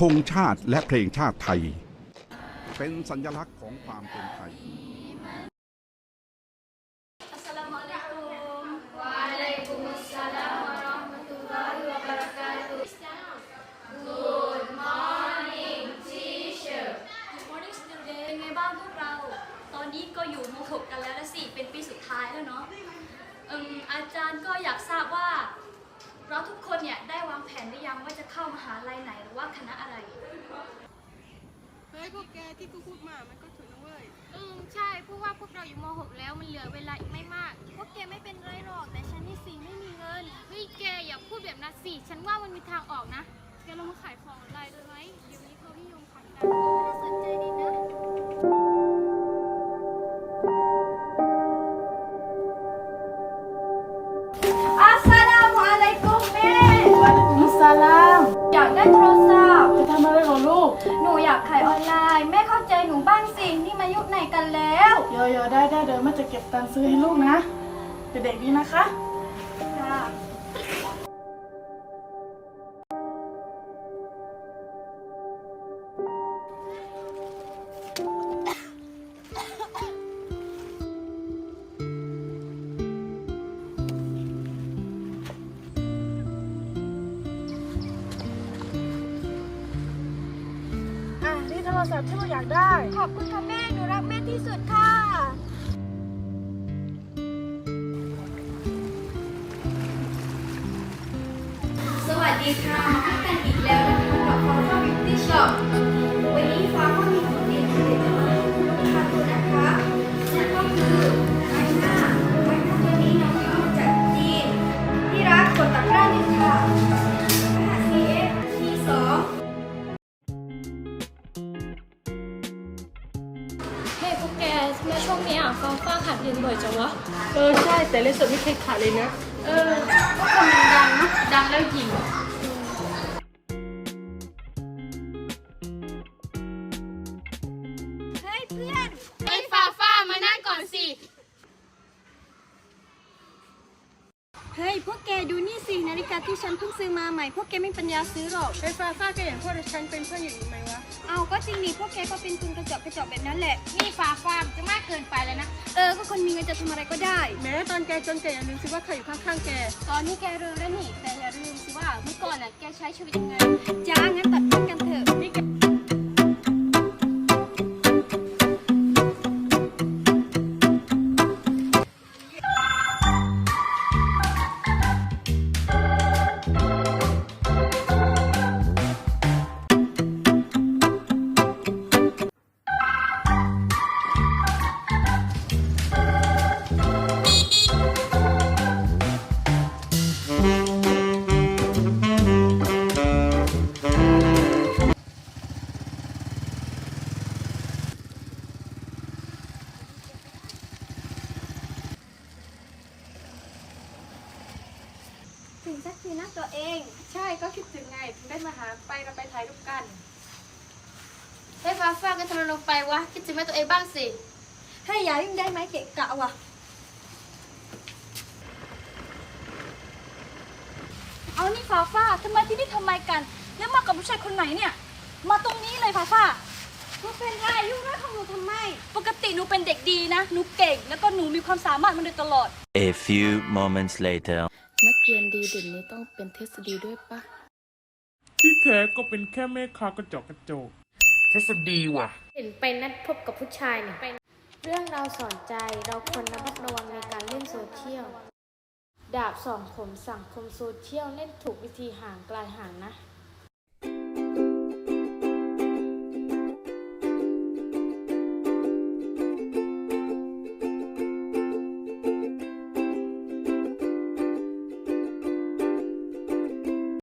ธงชาติและเพลงชาติไทย เป็นสัญลักษณ์ของความเป็นไทยเป็นไงบ้างพวกเราตอนนี้ก็อยู่ม .6 กันแล้วละสิ เป็นปีสุดท้ายแล้วเนาะอาจารย์ก็อยากทราบว่า เราทุกคนเนี่ยได้วางแผนหรือยังว่าจะเข้ามหาลัยไหนหรือว่าคณะอะไร เฮ้ยพวกแกที่กูพูดมามันก็ถูกนะเว้ย อืมใช่เพราะว่าพวกเราอยู่ม .6 แล้วมันเหลือเวลาอีกไม่มาก พวกแกไม่เป็นไรหรอกแต่ฉันนี่สิไม่มีเงิน เฮ้ยแกอย่าพูดแบบนั้นสิ ฉันว่ามันมีทางออกนะ แกลองมาขายของออนไลน์ด้วยไหมเดี๋ยวนี้เขานิยมขายกันน่าสนใจดีนะ อยากได้โทรศัพท์ จะทำอะไรของลูกหนูอยากขายออนไลน์ แม่เข้าใจหนูบ้างสินี่มายุคไหนกันแล้วเยอะๆได้ได้เดี๋ยวแม่จะเก็บตังค์ซื้อให้ลูกนะเป็นเด็กดีนะคะ ค่ะอะ รศัพท์ที่ลูกอยากได้ ขอบคุณค่ะแม่ หนูรักแม่ที่สุดค่ะ สวัสดีค่ะมาพบกันอีกแล้วนะคะกับฟ้า Beauty Shop อยจังวะ เออใช่แต่เล่นสดไม่เคยขาดเลยนะ เออก็คนมันดังนะดังแล้วหญิงเฮ้ยเพื่อนไอ้ฟ้าฟ้ามานั่งก่อนสิ เฮ้ยพวกแกดูนี่สินาฬิกาที่ฉันเพิ่งซื้อมาใหม่พวกแกไม่ปัญญาซื้อหรอก ไอ้ฟ้าฟ้าแกอย่างพวกฉันเป็นเพื่อนอย่างนี้ไหมวะ เอาก็จริงนี่พวกแกก็เป็นทุนกระจอกกระจอกแบบนั้นแหละ นี่ฟ้าฟ้าจะมาก จะทำอะไรก็ได้ แม้ตอนแกจนแกอย่าลืมสิว่าใครอยู่ข้างๆแก ตอนนี้แกเริ่มแล้วนี่แต่อย่าลืมสิว่าเมื่อก่อนน่ะแกใช้ชีวิตยังไงจ้าง งสักทีนะตัวเอง ใช่ก็คิดถึงไงถึงได้มาหาไปเราไปถ่ายรูปกันเฮ้ยฟ้าฟ้ากันทำไมลงไปวะคิดถึงแม่ตัวเองบ้างสิเฮ้ยอย่ายุ่งได้ไหมเกะกะว่ะเอานี่ฟ้าฟ้าทำไมที่นี่ทำไมกัน แล้วมากับผู้ชายคนไหนเนี่ย มาตรงนี้เลยฟ้าฟ้าหนูเป็นไรยุ่งเรื่องของหนูทำไม ปกติหนูเป็นเด็กดีนะ หนูเก่ง แล้วก็หนูมีความสามารถมาโดยตลอด A few moments later. นักเรียนดีเด่นนี้ต้องเป็นทฤษฎีด้วยปะ ที่แท้ก็เป็นแค่แม่ค้ากระจอกกระโจกทฤษฎีว่ะ เห็นไปนัดพบกับผู้ชายเนี่ยเรื่องเราวสอนใจเราควรระมัดระวังในการเล่นโซเชียล ดาบสองผมสังคมโซเชียลเล่นถูกวิธีห่างไกลห่างนะ